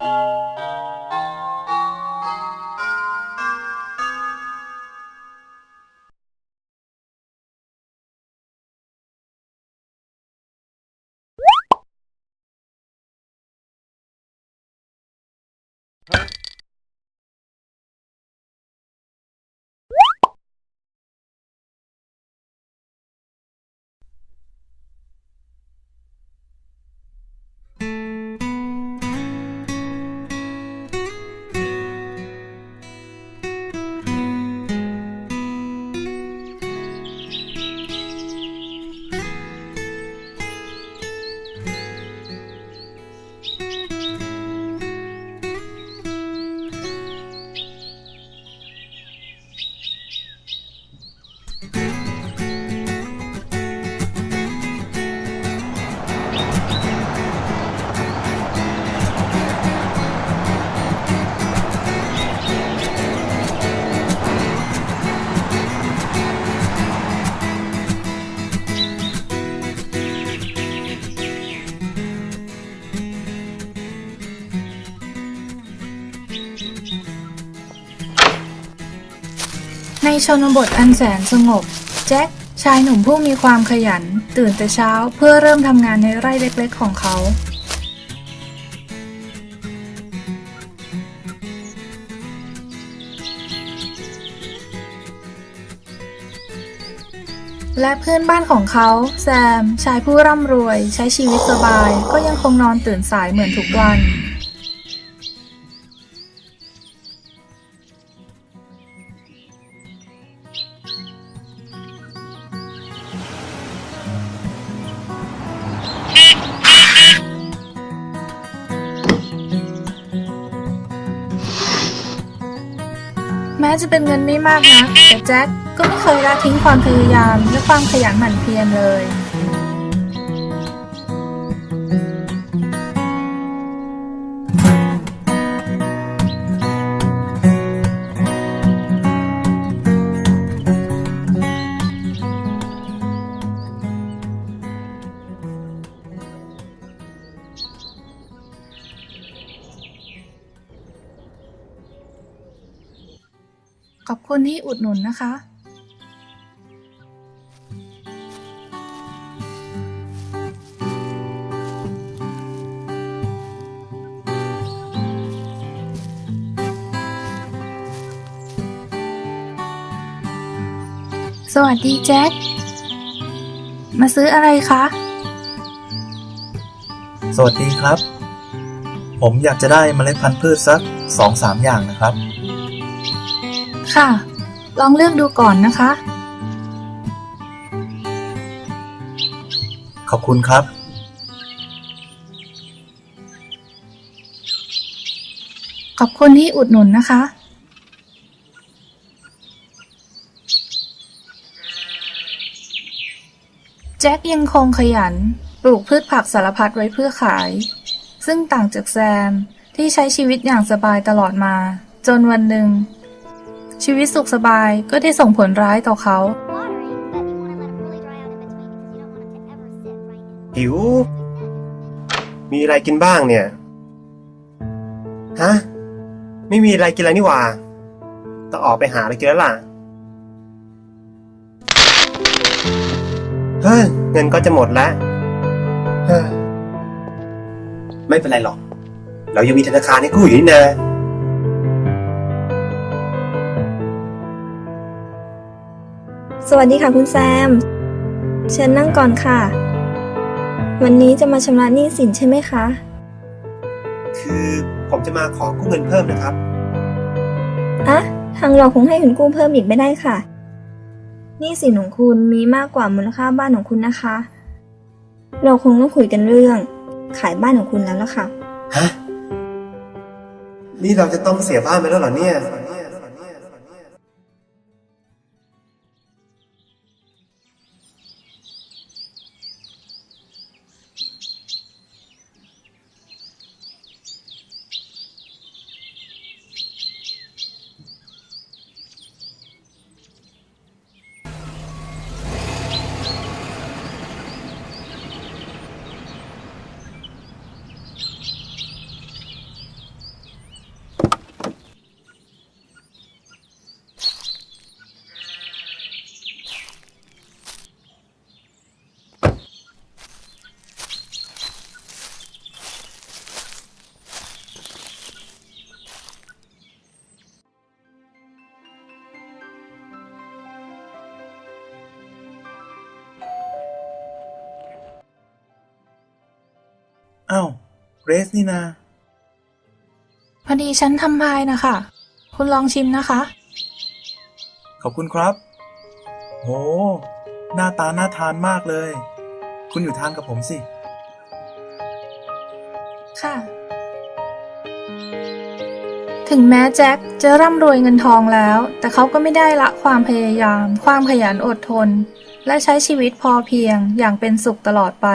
ใชนบทอันแสนสงบ แจ็คชายหนุ่มผู้มีความขยัน ตื่นแต่เช้าเพื่อเริ่มทำงานในไร่เล็กๆของเขา และเพื่อนบ้านของเขา แซม ชายผู้ร่ำรวย ใช้ชีวิตสบาย ก็ยังคงนอนตื่นสายเหมือนทุกวัน จะเป็นเงินไม่มากนะแต่แจ็คก็ไม่เคยละทิ้งความพยายามและความขยันหมั่นเพียรเลย ขอบคุณที่อุดหนุนนะคะ สวัสดีแจ็ค มาซื้ออะไรคะ สวัสดีครับ ผมอยากจะได้เมล็ดพันธุ์พืชสักสองสามอย่างนะครับ ค่ะ ลองเลือกดูก่อนนะคะ ขอบคุณครับ ขอบคุณที่อุดหนุนนะคะ แจ็คยังคงขยัน ปลูกพืชผักสารพัดไว้เพื่อขาย ซึ่งต่างจากแซมที่ใช้ชีวิตอย่างสบายตลอดมา จนวันหนึ่ง ชีวิตสุขสบายก็ได้ส่งผลร้ายต่อเขา หิว มีอะไรกินบ้างเนี่ย ฮะ ไม่มีอะไรกินแล้วนี่หว่า ต้องออกไปหาอะไรกินแล้วล่ะ เฮ้ย เงินก็จะหมดแล้ว เฮ้ย ไม่เป็นไรหรอก เรายังมีธนาคารให้กู้อยู่นี่นะ สวัสดีค่ะคุณแซม เชิญนั่งก่อนค่ะ วันนี้จะมาชำระหนี้สินใช่ไหมคะ คือผมจะมาขอกู้เงินเพิ่มนะครับ อะทางเราคงให้คุณกู้เพิ่มอีกไม่ได้ค่ะหนี้สินของคุณมีมากกว่ามูลค่าบ้านของคุณนะคะ เราคงต้องคุยกันเรื่อง ขายบ้านของคุณแล้วล่ะค่ะ ฮะ นี่เราจะต้องเสียบ้านไปแล้วเหรอเนี่ย เรสนี่นา พอดีฉันทำพายนะคะ คุณลองชิมนะคะ ขอบคุณครับ โห หน้าตาน่าทานมากเลย คุณอยู่ทานกับผมสิ ค่ะ ถึงแม้แจ็คจะร่ำรวยเงินทองแล้ว แต่เขาก็ไม่ได้ละความพยายาม ความขยันอดทน และใช้ชีวิตพอเพียงอย่างเป็นสุขตลอดไป